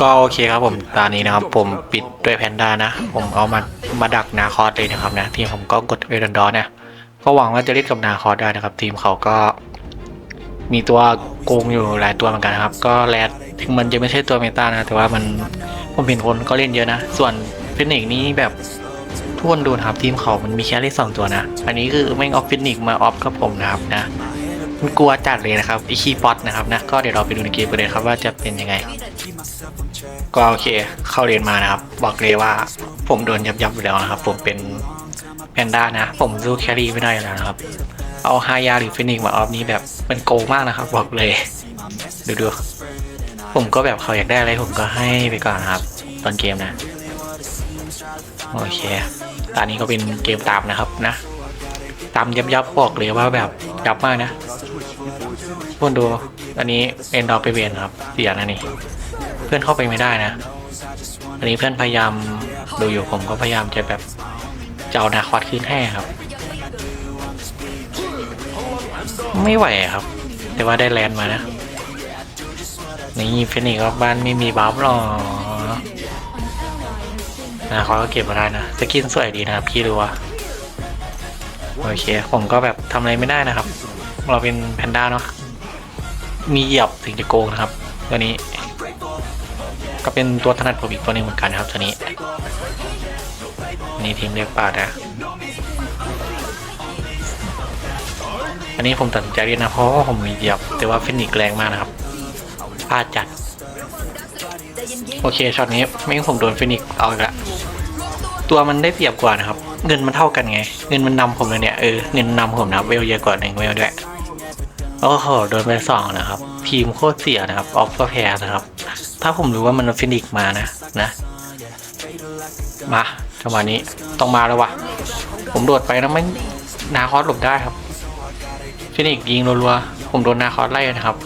ก็โอเคครับผมตอนนี้นะครับ ผมปิดด้วยแพนด้านะ ผมเอามามาดักนาคอสเลยนะครับนะ ทีมผมก็กดเอรันดอร์นะก็หวังว่าจะเล่นกับนาคอสได้นะครับ ทีมเขาก็มีตัวโกงอยู่หลายตัวเหมือนกันครับ ก็แรดถึงมันจะไม่ใช่ตัวเมตานะ แต่ว่ามันผมเห็นคนก็เล่นเยอะนะ ส่วนฟินิกนี้แบบทุกคนดูนะครับทีมเขามันมีแค่เล่นสองตัวนะ อันนี้คือแม่งออฟฟินิกมาออฟกับผมนะครับนะมันกลัวจัดเลยนะครับไอคีย์ป๊อตนะครับนะก็เดี๋ยวเราไปดูในเกมกันเลยครับว่าจะเป็นยังไง ก็โอเคเข้าเรียนมานะครับ บอกเลยว่าผมโดนยับยับอยู่แล้วนะครับ ผมเป็นแพนด้านะ ผมสู้แครี่ไม่ได้แล้วนะครับ เอาฮายาหรือฟินิกมาออฟนี้แบบมันโกงมากนะครับ บอกเลย ดูดูผมก็แบบเขาอยากได้อะไรผมก็ให้ไปก่อนนะครับ ตอนเกมนะ โอเคตอนนี้ก็เป็นเกมตามนะครับนะตามยับยับบอกเลยว่าแบบยับมากนะทุกดูอันนี้เอ็นดอไปเวียนครับเสียนะนี่ เพื่อนเข้าไปไม่ได้นะ อันนี้เพื่อนพยายามดูอยู่ผมก็พยายามจะแบบจะเอานาคอดขึ้นให้ครับ ไม่ไหวครับ แต่ว่าได้แลนด์มานะ นี่เฟนิกซ์ก็บ้านไม่มีบัฟหรอนาคอดก็เก็บมาได้นะสกินสวยดีนะครับพี่รู้ว่าโอเค ผมก็แบบทำอะไรไม่ได้นะครับ เราเป็นแพนด้าเนาะมีเหยียบถึงจะโกงนะครับ ตัวนี้ ก็เป็นตัวถนัดผมอีกตัวนึงเหมือนกันนะครับตัวนี้ นี่ทีมเรียกป่าดนะ อันนี้ผมตัดสินใจเล่นนะเพราะว่าผมมีเหยียบ แต่ว่าฟินิกแรงมากนะครับพลาดจัด โอเคช็อตนี้ไม่งั้นผมโดนฟินิกเอาอีกละตัวมันได้เปรียบกว่านะครับ เงินมันเท่ากันไง เงินมันนำผมเลยเนี่ยเออเงินนำผมนะเวลเยอะกว่าหนึ่งเวลด้วยโอ้โหโดนไปสองนะครับ ทีมโคตรเสียนะครับ ออฟก็แพ้นะครับ ถ้าผมรู้ว่ามันฟินิกมานะนะมาจังหวะนี้ต้องมาแล้ววะผมโดดไปแล้วไม่นาคอสหลบได้ครับฟินิกยิงรัวๆผมโดนนาคอสไล่นะครับ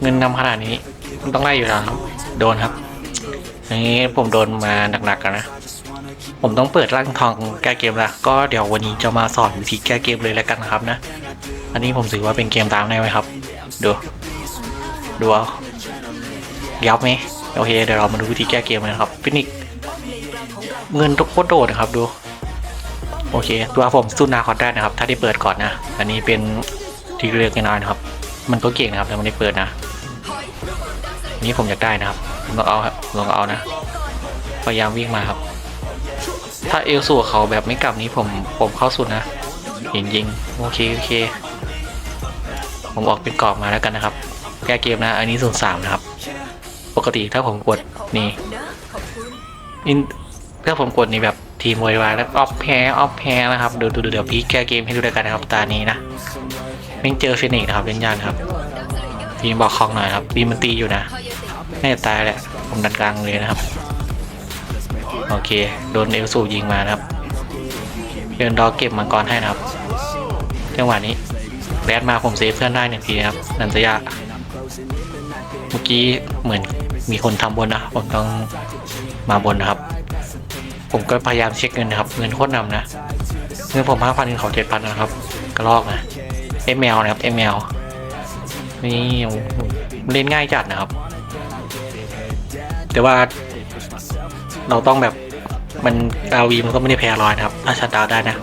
เงินนำขนาดนี้มันต้องไล่อยู่แล้วครับ โดนครับอย่างนี้ผมโดนมาหนักๆกันนะ ผมต้องเปิดร่างทองแก้เกมละก็เดี๋ยววันนี้จะมาสอนวิธีแก้เกมเลยแล้วกันนะครับนะ อันนี้ผมถือว่าเป็นเกมตามได้ไหมครับ ดู ดูเอา ยับไหมโอเคเดี๋ยวเรามาดูวิธีแก้เกมกันนะครับฟินิกเงินทุกโคตรโดดนะครับดู โอเค ตัวผมสู้นาคอสได้นะครับ ถ้าได้เปิดก่อนนะ อันนี้เป็นทีเลือกกันน้อยนะครับ มันก็เก่งนะครับแต่ไม่ได้เปิดนะนี้ผมอยากได้นะครับผมต้องเอาครับลองเอานะพยายามวิ่งมาครับ ถ้าเอลสูเขาแบบไม่กลับนี้ผมผมเข้าสุดนะยิงยิงโอเคโอเค ผมออกเป็นกรอบมาแล้วกันนะครับ แก้เกมนะ อันนี้ศูนสามนะครับ ปกติถ้าผมกดนี่อินถ้าผมกดนี่แบบทีมวยวายแล้วออฟแพ้ออฟแพ้นะครับดูดูดูเดี๋ยวพี่แก้เกมให้ดูด้วยกันนะครับตานี้นะแม่งเจอฟินิกส์นะครับเล่นยากนะครับพีมบอกคลองหน่อยครับพีมมันตีอยู่นะแน่าจะตายแหละผมดันกลางเลยนะครับ โอเค โดนเอลสูยิงมานะครับ เดินดอเก็บมังกรให้นะครับจังหวะนี้แรดมาผมเซฟเพื่อนได้หนึ่งทีนะครับนันจะยากเมื่อกี้เหมือน มีคนทำบนนะผมต้องมาบนนะครับ ผมก็พยายามเช็คเงินนะครับเงินโคตรนำนะเงินผมห้าพันเงินเขาเจ็ดพันนะครับกระลอกนะ ML นะครับ ML นี่โอ้โหเล่นง่ายจัดนะครับ แต่ว่าเราต้องแบบมันดาวีมันก็ไม่ได้แพ้ร้อยนะครับถ้าชัดดาวได้นะ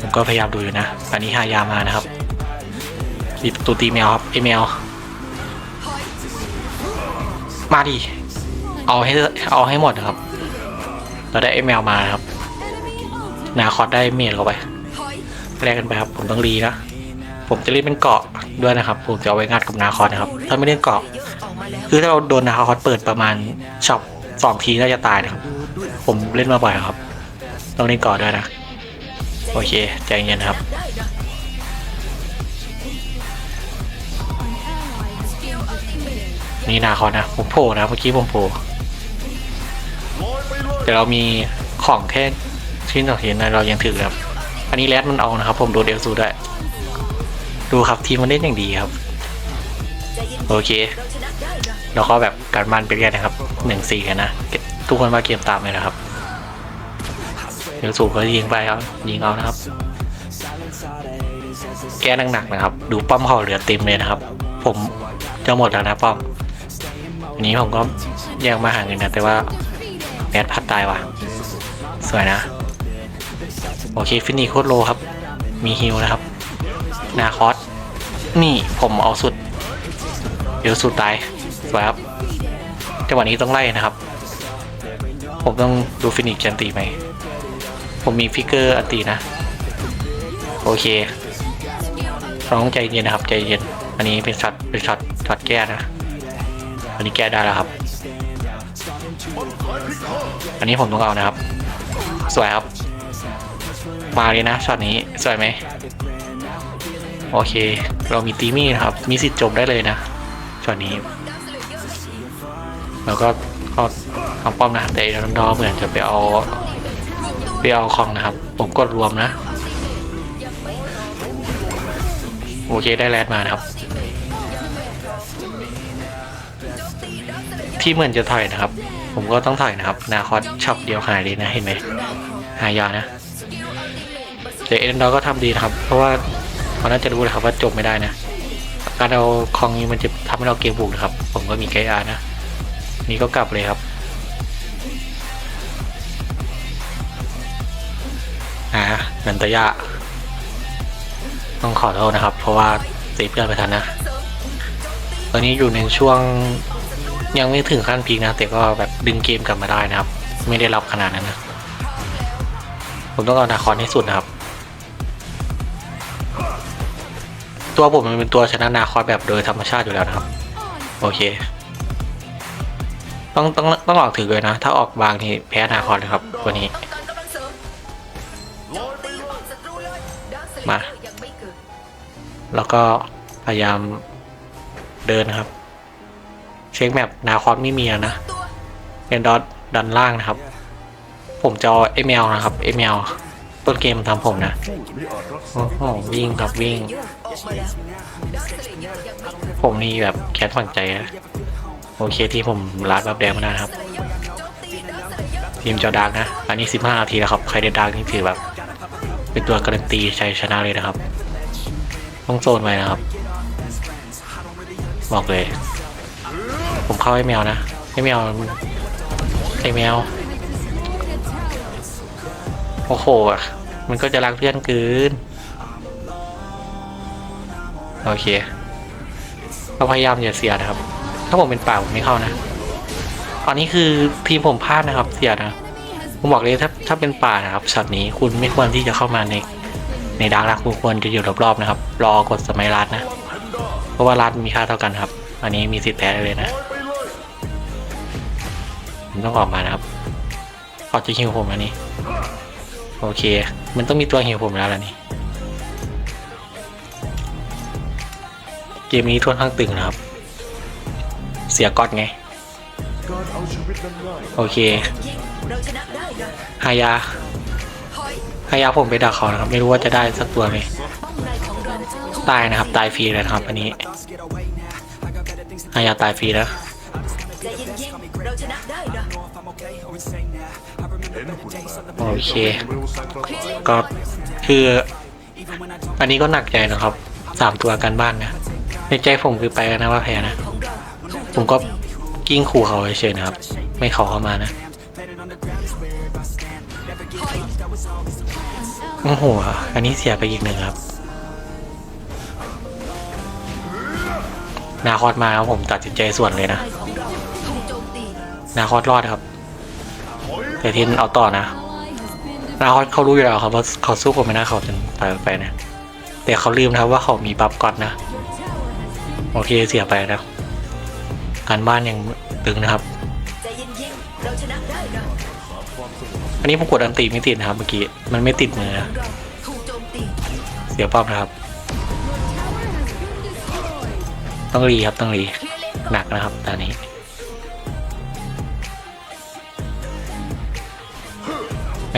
ผมก็พยายามดูอยู่นะ อันนี้หายามานะครับตีตูตีแมวครับเอแมว มาดิ เอาให้เอาให้หมดนะครับ เราได้เอแมวมานะครับ นาคอสได้เมดเข้าไป แลกกันไปครับ ผมต้องรีนะ ผมจะเล่นเป็นเกาะด้วยนะครับ ผมจะเอาไว้งัดกับนาคอสนะครับ ถ้าไม่เล่นเกาะ คือถ้าเราโดนนาคอสเปิดประมาณช็อปสองทีน่าจะตายนะครับ ผมเล่นมาบ่อยครับ ต้องเล่นเก่อนด้วยนะ โอเค ใจเย็นนะครับ นี่นาคอสนะผมโผล่นะเมื่อกี้ผมโผล่แต่เรามีของแค่ชิ้นสองชิ้นนะเรายังถือครับ อันนี้แรดมันเอานะครับ ผมโดนเอลซูด้วยดูครับทีมมันเล่นอย่างดีครับ โอเคแล้วก็แบบการบ้านไปเรียนนะครับหนึ่งสี่กันนะทุกคนมาเกมตามเลยนะครับเดี๋ยวสูบก็ยิงไปครับยิงเอานะครับ แก้หนักๆนะครับ ดูป้อมเขาเหลือเต็มเลยนะครับ ผมจะหมดแล้วนะป้อม นนี้ผมก็แยกมาหาเงินนะแต่ว่าแอดพัดตายว่ะ สวยนะ โอเคฟินิชโคตรโลครับ มีฮิลนะครับ นาคอส นี่ผมเอาสุด เดี๋ยวสุดตาย สวยครับ จังหวะนี้ต้องไล่นะครับ ผมต้องดูฟินิชจันตีไหม ผมมีฟิกเกอร์อันตีนะ โอเคร้องใจเย็นนะครับ ใจเย็น อันนี้เป็นช็อตเป็นช็อตช็อตแก้นะ อันนี้แก้ได้แล้วครับ อันนี้ผมต้องเอานะครับ สวยครับ มาเลยนะช็อตนี้สวยไหมโอเค เรามีตีมี่นะครับ มีสิทธิ์จบได้เลยนะช็อตนี้ แล้วก็ก็ทำป้อมนะแต่ดอนดอเหมือนจะไปเอาไปเอาของนะครับ ผมกดรวมนะ โอเคได้แรดมานะครับ ที่เหมือนจะถอยนะครับ ผมก็ต้องถอยนะครับ นาคอสช็อปเดียวหายเลยนะเห็นไหมหายยานะแต่เอ็นดอก็ทำดีนะครับ เพราะว่าเขาน่าจะรู้แหละครับว่าจบไม่ได้นะ การเอาคองนี้มันจะทำให้เราเกมบุกนะครับ ผมก็มีไกด์อาร์นะ นี่ก็กลับเลยครับอ่านันตยะ ต้องขอโทษนะครับ เพราะว่าตีเพื่อนไปทันนะ ตอนนี้อยู่ในช่วง ยังไม่ถึงขั้นพีคนะแต่ก็แบบดึงเกมกลับมาได้นะครับ ไม่ได้รับขนาดนั้นนะ ผมต้องเอานาคอนให้สุดนะครับ ตัวผมมันเป็นตัวชนะนาคอนแบบโดยธรรมชาติอยู่แล้วนะครับ โอเค ต้องต้องต้องออกถือเลยนะ ถ้าออกบางนี่แพ้นาคอนเลยครับตัวนี้ มา แล้วก็พยายามเดินนะครับ เช็คแมปนาคอสไม่มีแล้วนะเอนดอตดันล่างนะครับ ผมจะเอาเอเมลนะครับเอเมลต้นเกมทำผมนะโอ้โหวิ่งครับวิ่ง ผมนี่แบบแคสฝังใจนะโอเคที่ผมลาดแบบแดงมาได้นะครับ ทีมจอดาร์กนะ อันนี้ 15 นาทีแล้วครับ ใครได้ดาร์กนี่ถือแบบ เป็นตัวการันตีชัยชนะเลยนะครับ ต้องโซนไว้นะครับ บอกเลย ผมเข้าไอ้แมวนะไอ้แมวไอ้แมว โอ้โหมันก็จะรักเพื่อนเกินโอเคเราพยายามอย่าเสียนะครับ ถ้าผมเป็นป่าผมไม่เข้านะ ตอนนี้คือทีมผมพลาดนะครับ เสียนะ ผมบอกเลยถ้าถ้าเป็นป่านะครับช็อตนี้คุณไม่ควรที่จะเข้ามาในในดาร์กลักคุณควรจะอยู่รอบๆนะครับ รอกดสมัยรัดนะ เพราะว่ารัดมีค่าเท่ากันครับ อันนี้มีสิทธิ์แพ้เลยนะ ผมต้องออกมานะครับขอจะฮิวผมอันนี้โอเค มันต้องมีตัวฮิวผมแล้วล่ะนี่เกมนี้ทวนข้างตึงนะครับ เสียก๊อตไง โอเคเราชนะได้นะฮายาถอยฮายาผมไปดักเขานะครับ ไม่รู้ว่าจะได้สักตัวไหมตายนะครับ ตายฟรีเลยนะครับ อันนี้ฮายาตายฟรีแล้ว โอเค ก็คืออันนี้ก็หนักใจนะครับสามตัวกันบ้านนะในใจผมคือไปลนะว่าแพ้นะ ผมก็กิ้งขู่เขาเฉยๆนะครับ ไม่ขอเข้ามานะโอ้โหอันนี้เสียไปอีกหนึ่งครับ นาคอดมาครับผมตัดสินใจส่วนเลยนะ นาคอดรอดครับ แต่ทีนเอาต่อนะนาคอดเขารู้อยู่แล้วครับว่าเขาสู้ผมไม่น่าเขาจนตายไปนะแต่เขาลืมนะครับว่าเขามีบัฟก่อนนะโอเคเสียไปแล้วการบ้านยังตึงนะครับอันนี้ผมกดอันตีไม่ติดนะครับเมื่อกี้มันไม่ติดมือนะเสียป้อมนะครับ ต้องรีครับต้องรีหนักนะครับตอนนี้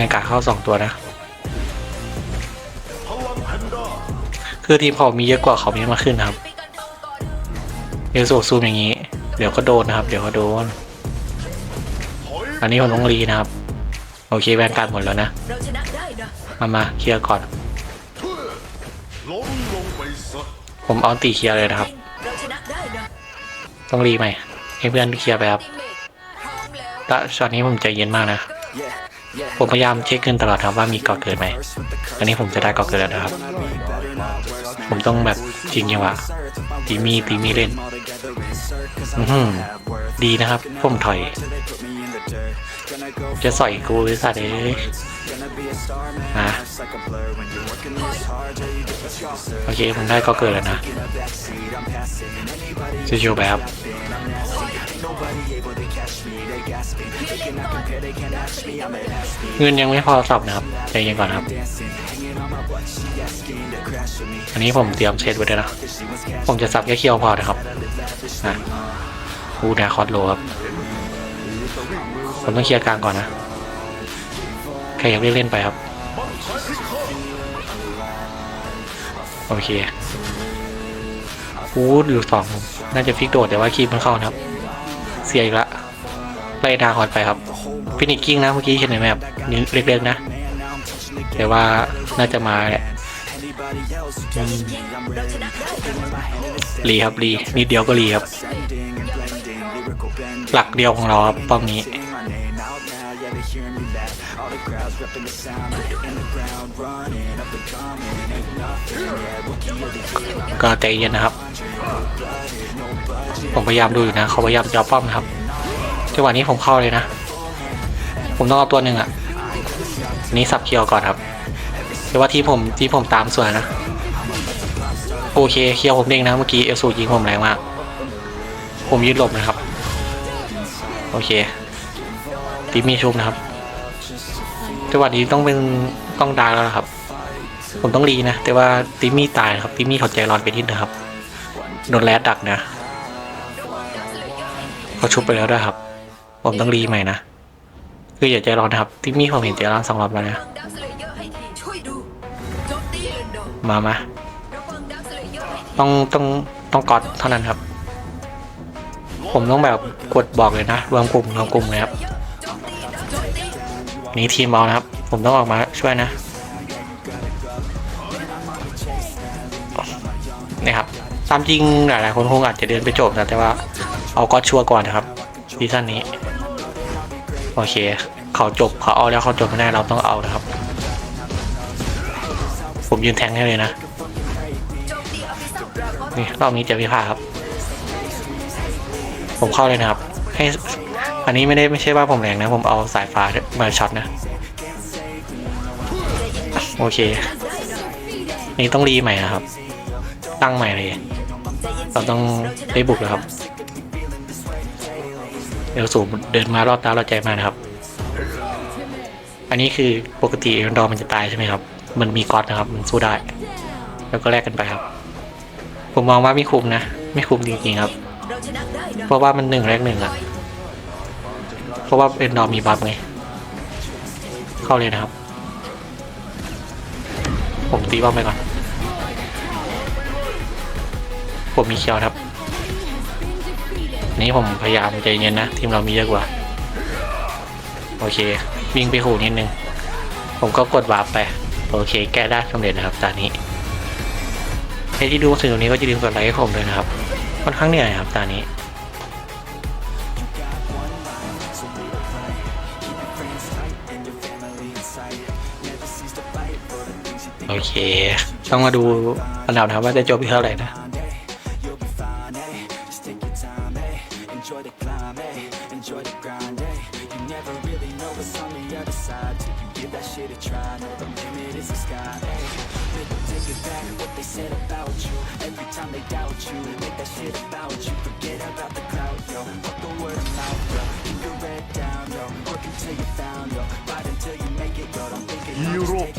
งกาเข้าสองตัวนะ คือทีมเขามีเยอะกว่าเขาม่มาขึ้นนะครับไปกันป้อมก่อนเอลโซซูมอย่างนี้ เดี๋ยวก็โดนนะครับ เดี๋ยวก็โดน อันนี้ผมต้องรีนะครับ โอเคแวนการหมดแล้วนะ มามาเคลียร์ก่อน ผมเอาตีเคลียร์เลยนะครับ ต้องรีไหมให้เพื่อนเคลียร์ไปครับแล้วแล้วช็อตนี้ผมใจเย็นมากนะ ผมพยายามเช็คขึ้นตลอดครับว่ามีก่อเกิดไหม อันนี้ผมจะได้ก่อเกิดแล้วนะครับ ผมต้องแบบจริงจังวะตีมีตีมีเล่น อืมดีนะครับ ผมถอย จะใส่กูหรือสัตว์เอ้ยอะ โอเคผมได้ก่อเกิดแล้วนะชิวๆไปครับเงินยังไม่พอสับนะครับใจเย็นก่อนครับ อันนี้ผมเตรียมเซตไว้ด้วยนะ ผมจะสับแค่เคียวพอนะครับนะอูนาคอสโลครับ ผมต้องเคลียร์กลางก่อนนะใครอยากเล่นเล่นไปครับ โอเคอูดอยู่สองน่าจะฟิกโดดแต่ว่าคีบมันเข้านะครับ เสียอีกละไล่ดาคอนไปครับฟินิกกิ้งนะเมื่อกี้เห็นไหมแบบนิ้วเล็กๆนะ แต่ว่าน่าจะมาแหละใจเย็นๆเราชนะได้นะรีครับรีนิดเดียวก็รีครับ หลักเดียวของเราครับป้อมนี้ ก็ใจเย็นนะครับ ผมพยายามดูอยู่นะ เขาพยายามจะเอาป้อมนะครับจังหวะนี้ผมเข้าเลยนะ ผมต้องเอาตัวหนึ่งอะอันนี้สับเคียวก่อนครับแต่ว่าที่ผมที่ผมตามส่วนนะ โอเคเคียวผมเด้งนะเมื่อกี้เอลสูยิงผมแรงมาก ผมยืดหลบนะครับ โอเค ตีมีชุบนะครับจังหวะนี้ต้องเป็นต้องดาแล้วนะครับ ผมต้องรีนะ แต่ว่าติมี่ตายครับติมี่เขาใจร้อนไปนิดนะครับ โดนแรดดักนะเขาชุบไปแล้วด้วยครับ ผมต้องรีใหม่นะ คืออย่าใจร้อนนะครับติมี่ผมเห็นใจร้อนสองรอบแล้วนะ มามาระวังดักสเลเยอร์ให้ทีต้องต้องต้องกอดเท่านั้นครับ ผมต้องแบบกดบอกเลยนะรวมกลุ่มรวมกลุ่มเลยครับ นี่ทีมเอานะครับ ผมต้องออกมาช่วยนะนี่ครับตามจริงหลายๆคนคงอาจจะเดินไปจบนะแต่ว่าเอาก็ชัวร์ก่อนนะครับซีซั่นนี้ โอเค เขาจบเขาเอาแล้วเขาจบไม่ได้เราต้องเอานะครับ ผมยืนแทงให้เลยนะ นี่รอบนี้จะพิพาครับ ผมเข้าเลยนะครับ ให้ อันนี้ไม่ได้ไม่ใช่ว่าผมแรงนะ ผมเอาสายฟ้ามาช็อตนะ โอเค นี่ต้องรีใหม่นะครับ ตั้งใหม่เลย เราต้องได้บุกแล้วครับเดี๋ยวสูงเดินมารอบตาเราใจมากนะครับ อันนี้คือปกติเอรอนดอร์มันจะตายใช่ไหมครับ มันมีก๊อตนะครับ มันสู้ได้ แล้วก็แลกกันไปครับ ผมมองว่าไม่คุ้มนะ ไม่คุ้มจริงๆครับเราชนะได้นะเพราะว่ามันหนึ่งแรกหนึ่งอะ ราะว่าเอ็นดอร์มีบัฟไง เข้าเลยนะครับ ผมตีบ้อมไปก่อน ผมมีเคียวครับ นี้ผมพยายามใจเย็นนะ ทีมเรามีเยอะกว่า โอเค วิ่งไปขู่นิดนึง ผมก็กดวาร์ปไป โอเค แก้ได้สำเร็จนะครับตอนนี้ใครที่ดูถึงตรงนี้ก็จะลืมกดไลค์ให้ผมเลยนะครับค่อนข้างเหนื่อยครับตอนนี้ โอเค ต้องมาดูอันดับนะครับว่าจะจบที่เท่าไหร่นะฮีโ Europe.